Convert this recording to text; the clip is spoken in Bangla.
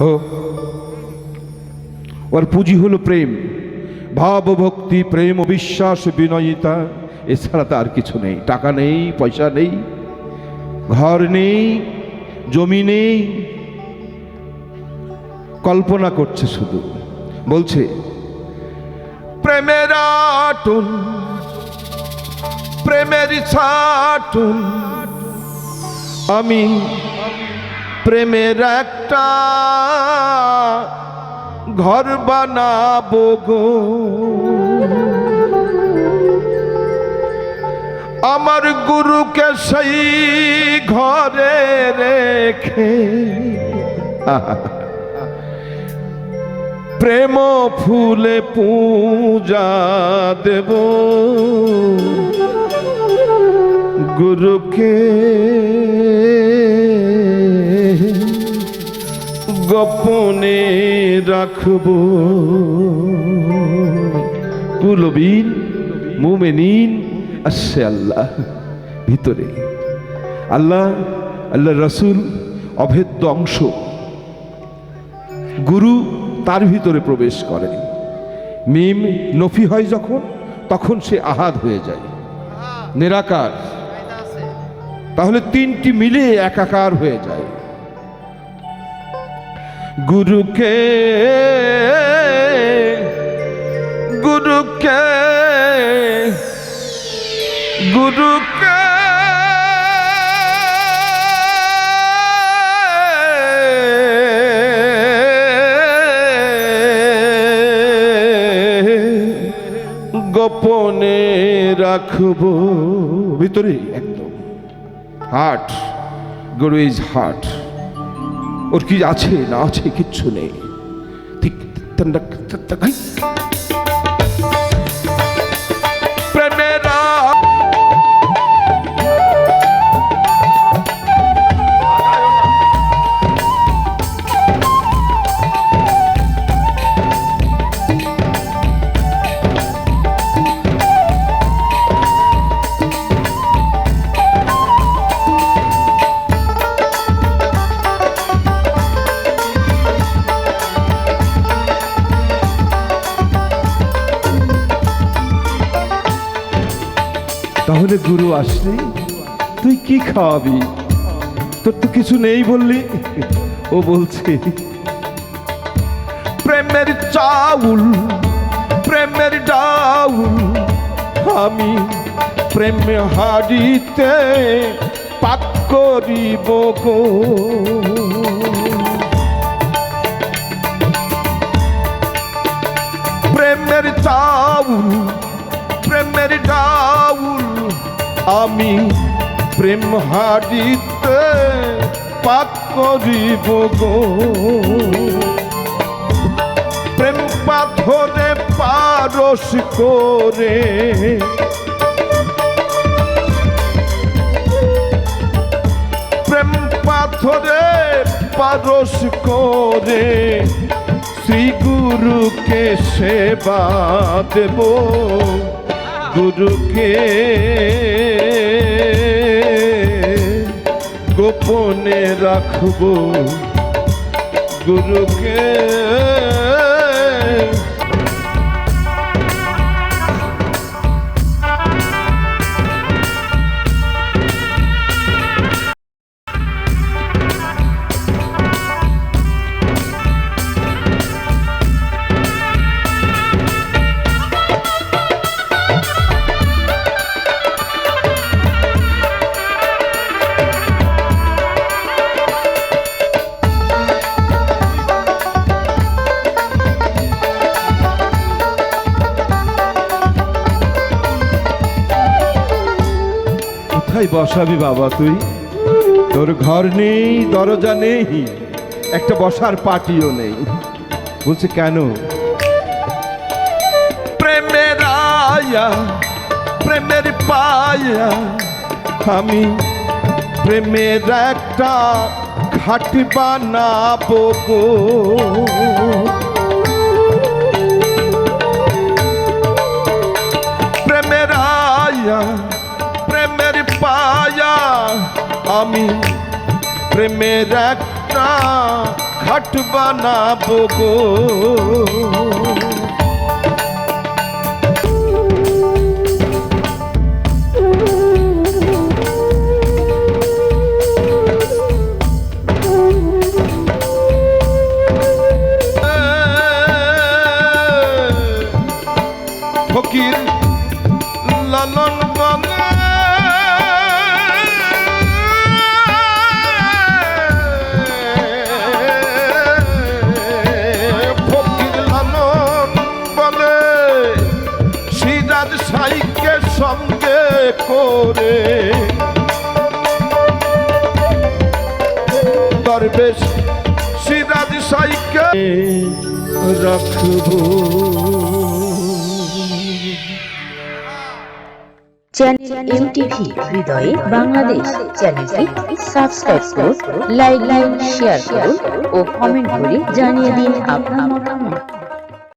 ও। ওর পুঁজি হলো প্রেম। ভাব, ভক্তি, প্রেম, বিশ্বাস, বিনয়িতা, এছাড়া তার কিছু নেই। টাকা নেই, পয়সা নেই, ঘর নেই, জমি নেই, কল্পনা করছে শুধু। বলছে, প্রেমের আটুন, প্রেমের ছাটুন, আমি প্রেমের একটা ঘর বানাবো গো। আমার গুরুকে সেই ঘরে রেখে প্রেম ফুলে পূজা দেব। গুরুকে গোপনে রাখব। কুলবিন মুমেনিন, আসছে আল্লাহ ভিতরে। আল্লাহ আল্লাহ রসুল অভেদ্য অংশ। গুরু তার ভিতরে প্রবেশ করে। মিম নফি হয় যখন, তখন সে আহাদ হয়ে যায়। নিরাকার। তাহলে তিনটি মিলে একাকার হয়ে যায়। গুরুকে গুরুকে গুরুকে। গোপনে রাখব। ভিতরে একদম। হার্ট গরু ইজ হার্ট ওর কি আছে? না আছে কিচ্ছু নেই। ঠিক তাহলে গুরু আসলি। তুই কি খাওয়াবি? তোর তো কিছু নেই বললি। ও বলছে, প্রেমের চাউল, প্রেমের ডাউল, আমি প্রেম হাড়িতে পাক করিব গো। প্রেমের চাউল, প্রেমের ডাউল আমি প্রেম হারিতে পাক করিব গো। প্রেম পাথরে পারস করে। প্রেম পাথরে পারস করে। শ্রী গুরুকে সেবা দেব। গুরুকে গোপনে রাখব। গুরুকে কোথায় বসাবি বাবা তুই? তোর ঘর নেই, দরজা নেই, একটা বসার পাটিও নেই। বলছে, কেন? প্রেমের আয়া, প্রেমের পায়া, আমি প্রেমের একটা ঘাট বানাবো আমি প্রেমের একটা খাট বানাবো গো। ফকির লালন করে দরবেশ সিরাজ সাইকে রাখব। চ্যানেল এমটিভি হৃদয়ে বাংলাদেশ চ্যানেলটি সাবস্ক্রাইব করুন লাইক লাইক শেয়ার করুন ও কমেন্ট করে জানিয়ে দিন আপনার মতামত।